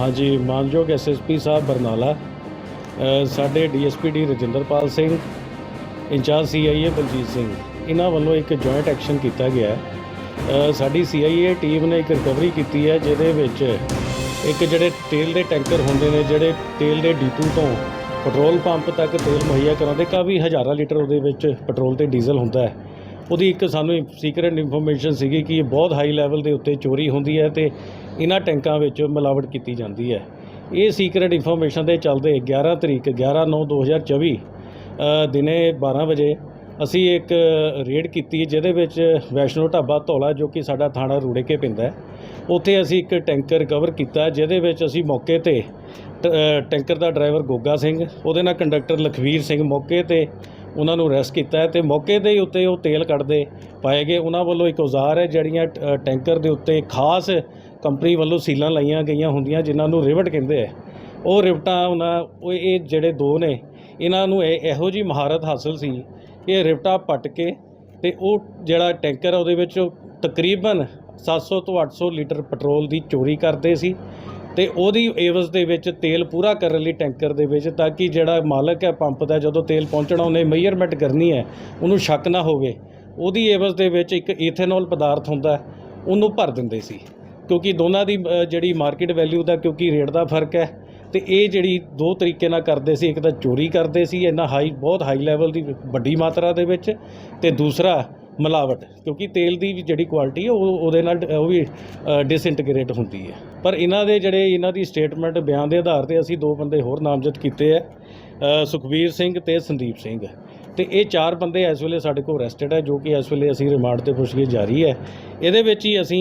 ਹਾਂਜੀ ਮਾਨਯੋਗ ਐਸਐਸਪੀ ਸਾਹਿਬ ਬਰਨਾਲਾ ਅ, ਸਾਡੇ DSPD Rajinderpal Singh in charge CIA Baljit Singh ਇਹਨਾਂ ਵੱਲੋਂ ਇੱਕ ਜੁਆਇੰਟ ਐਕਸ਼ਨ ਕੀਤਾ ਗਿਆ ਹੈ। ਅ, ਸਾਡੀ ਸੀਆਈਏ ਟੀਮ ਨੇ ਇੱਕ ਰਿਕਵਰੀ ਕੀਤੀ ਹੈ ਜਿਹਦੇ ਵਿੱਚ ਇੱਕ ਜਿਹੜੇ ਤੇਲ ਦੇ ਟੈਂਕਰ ਹੁੰਦੇ ਨੇ ਜਿਹੜੇ ਤੇਲ ਦੇ ਡੀਪੂ ਤੋਂ ਪੈਟਰੋਲ ਪੰਪ ਤੱਕ ਤੇਲ ਮੁਹੱਈਆ ਕਰਾਉਂਦੇ ਕਾਫੀ ਹਜ਼ਾਰਾਂ ਲੀਟਰ ਉਹਦੇ ਵਿੱਚ ਪੈਟਰੋਲ ਤੇ ਡੀਜ਼ਲ ਹੁੰਦਾ ਹੈ। ਉਹਦੀ ਇੱਕ ਸਾਨੂੰ ਸੀਕ੍ਰੇਟ ਇਨਫੋਰਮੇਸ਼ਨ ਸੀਗੀ ਕਿ ਇਹ ਬਹੁਤ ਹਾਈ ਲੈਵਲ ਦੇ ਉੱਤੇ ਚੋਰੀ ਹੁੰਦੀ ਹੈ ਤੇ ਇਹਨਾਂ ਟੈਂਕਾਂ ਵਿੱਚ ਮਿਲਾਵਟ ਕੀਤੀ ਜਾਂਦੀ ਹੈ। ਇਹ ਸੀਕ੍ਰੇਟ ਇਨਫੋਰਮੇਸ਼ਨ ਦੇ ਚੱਲਦੇ 11 ਤਰੀਕ 11 9 2024 ਅ, ਦਿਨੇ 12 ਵਜੇ ਅਸੀਂ ਇੱਕ ਰੇਡ ਕੀਤੀ ਜਿਹਦੇ ਵਿੱਚ ਵੈਸ਼ਨੋ ਢਾਬਾ ਧੌਲਾ ਜੋ ਕਿ ਸਾਡਾ ਥਾਣਾ ਰੂੜੇ ਕੇ ਪੈਂਦਾ ਹੈ ਉੱਥੇ ਅਸੀਂ ਇੱਕ ਟੈਂਕਰ ਕਵਰ ਕੀਤਾ ਜਿਹਦੇ ਵਿੱਚ ਅਸੀਂ ਮੌਕੇ ਤੇ ਟੈਂਕਰ ਦਾ ਡਰਾਈਵਰ ਗੋਗਾ ਸਿੰਘ ਉਹਦੇ ਨਾਲ ਕੰਡਕਟਰ ਲਖਵੀਰ ਸਿੰਘ ਮੌਕੇ ਤੇ ਉਹਨਾਂ ਨੂੰ ਅਰੈਸਟ ਕੀਤਾ ਹੈ ਤੇ ਮੌਕੇ ਦੇ ਉੱਤੇ ਉਹ ਤੇਲ ਕੱਢਦੇ ਪਾਏ ਗਏ। ਉਹਨਾਂ ਵੱਲੋਂ ਇੱਕ ਔਜ਼ਾਰ ਹੈ, ਜਿਹੜੀਆਂ ਟੈਂਕਰ ਦੇ ਉੱਤੇ ਖਾਸ ਕੰਪਨੀ ਵੱਲੋਂ ਸੀਲਾਂ ਲਾਈਆਂ ਗਈਆਂ ਹੁੰਦੀਆਂ, ਜਿਨ੍ਹਾਂ ਨੂੰ ਰਿਵਟ ਕਹਿੰਦੇ ਆ। ਉਹ ਰਿਵਟਾਂ ਉਹਨਾਂ, ਉਹ ਇਹ ਜਿਹੜੇ ਦੋ ਨੇ, ਇਹਨਾਂ ਨੂੰ ਇਹ ਇਹੋ ਜੀ ਮਹਾਰਤ ਹਾਸਲ ਸੀ ਕਿ ਇਹ ਰਿਵਟਾਂ ਪੱਟ ਕੇ ਤੇ ਉਹ ਜਿਹੜਾ ਟੈਂਕਰ ਉਹਦੇ ਵਿੱਚ ਉਹ ਤਕਰੀਬਨ 700 ਤੋਂ 800 ਲੀਟਰ ਪੈਟਰੋਲ ਦੀ ਚੋਰੀ ਕਰਦੇ ਸੀ। ਤੇ ਉਹਦੀ ਏਵਜ਼ ਦੇ ਵਿੱਚ ਤੇਲ ਪੂਰਾ ਕਰਨ ਲਈ ਟੈਂਕਰ ਦੇ ਵਿੱਚ ਤਾਂ ਕਿ ਜਿਹੜਾ ਮਾਲਕ ਹੈ ਪੰਪ ਦਾ ਜਦੋਂ ਤੇਲ ਪਹੁੰਚਣਾ, ਉਹਨੇ ਮੇਜਰਮੈਂਟ ਕਰਨੀ ਹੈ, ਉਹਨੂੰ ਸ਼ੱਕ ਨਾ ਹੋਵੇ। ਉਹਦੀ ਏਵਜ਼ ਦੇ ਵਿੱਚ ਇੱਕ ਈਥੇਨੋਲ ਪਦਾਰਥ ਹੁੰਦਾ ਉਹਨੂੰ ਭਰ ਦਿੰਦੇ ਸੀ। ਕਿਉਂਕਿ ਦੋਨਾਂ ਦੀ ਜਿਹੜੀ ਮਾਰਕੀਟ ਵੈਲਿਊ ਦਾ ਕਿਉਂਕਿ ਰੇਟ ਦਾ ਫ਼ਰਕ ਹੈ, ਤੇ ਇਹ ਜਿਹੜੀ ਦੋ ਤਰੀਕੇ ਨਾਲ ਕਰਦੇ ਸੀ, ਇੱਕ ਤਾਂ ਚੋਰੀ ਕਰਦੇ ਸੀ, ਇੰਨਾ ਹਾਈ, ਬਹੁਤ ਹਾਈ ਲੈਵਲ ਦੀ ਵੱਡੀ ਮਾਤਰਾ ਦੇ ਵਿੱਚ, ਤੇ ਦੂਸਰਾ ਮਿਲਾਵਟ ਕਿਉਂਕਿ ਤੇਲ ਦੀ ਵੀ ਜਿਹੜੀ ਕੁਆਲਿਟੀ ਹੈ ਉਹ ਉਹਦੇ ਨਾਲ ਉਹ ਵੀ ਡਿਸਇੰਟੀਗ੍ਰੇਟ ਹੁੰਦੀ ਹੈ ਪਰ ਇਹਨਾਂ ਦੇ ਜਿਹੜੇ ਇਹਨਾਂ ਦੀ ਸਟੇਟਮੈਂਟ ਬਿਆਨ ਦੇ ਆਧਾਰ ਤੇ ਅਸੀਂ ਦੋ ਬੰਦੇ ਹੋਰ ਨਾਮਜ਼ਦ ਕੀਤੇ ਹੈ ਅ, ਸੁਖਬੀਰ ਸਿੰਘ ਤੇ ਸੰਦੀਪ ਸਿੰਘ। ਤੇ ਇਹ ਚਾਰ ਬੰਦੇ ਇਸ ਵੇਲੇ ਸਾਡੇ ਕੋਲ ਅਰੈਸਟਡ ਹੈ ਜੋ ਕਿ ਇਸ ਵੇਲੇ ਅਸੀਂ ਰਿਮਾਂਡ ਤੇ ਪੁੱਛਗਿੱਛ ਜਾਰੀ ਹੈ ਇਹਦੇ ਵਿੱਚ ਹੀ ਅਸੀਂ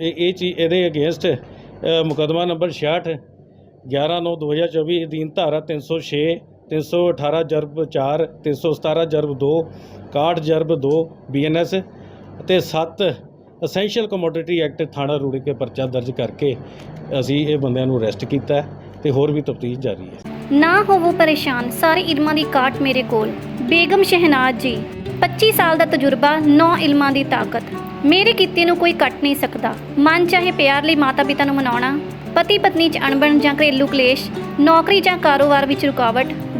ਇਹ ਇਹ ਚੀਜ਼ ਇਹਦੇ ਅਗੇਂਸਟ ਮੁਕਦਮਾ ਨੰਬਰ 66 11 9 2024 ਅਧੀਨ ਧਾਰਾ 306 318 ਜਰਬ 4 317 ਜਰਬ 2 61 ਜਰਬ 2 ਬੀਐਨਐਸ ਅਤੇ 7 ਅਸੈਂਸ਼ੀਅਲ ਕਮੋਡਿਟੀ ਐਕਟ ਥਾਣਾ ਰੂੜੇ ਕੇ ਪਰਚਾ ਦਰਜ ਕਰਕੇ ਅਸੀਂ ਇਹ ਬੰਦਿਆਂ ਨੂੰ ਅਰੈਸਟ ਕੀਤਾ ਤੇ ਹੋਰ ਵੀ ਤਫਤੀਸ਼ ਜਾਰੀ ਹੈ। ਨਾ ਹੋਵੋ ਪਰੇਸ਼ਾਨ, ਸਾਰੇ ਇਲਮਾਂ ਦੀ ਕਾਟ ਮੇਰੇ ਕੋਲ। ਬੇਗਮ ਸ਼ਹਿਨਾਜ਼ ਜੀ 25 ਸਾਲ ਦਾ ਤਜਰਬਾ 9 ਇਲਮਾਂ ਦੀ ਤਾਕਤ। ਮੇਰੇ ਕੀਤੇ ਨੂੰ ਕੋਈ ਕੱਟ ਨਹੀਂ ਸਕਦਾ। ਮਨ ਚਾਹੇ ਪਿਆਰ ਲਈ ਮਾਤਾ ਪਿਤਾ ਨੂੰ ਮਨਾਉਣਾ ਪਤੀ ਪਤਨੀ 'ਚ ਅਣਬਣ ਜਾਂ ਘਰੇਲੂ ਕਲੇਸ਼, ਨੌਕਰੀ ਜਾਂ ਕਾਰੋਬਾਰ ਵਿੱਚ ਰੁਕਾਵਟ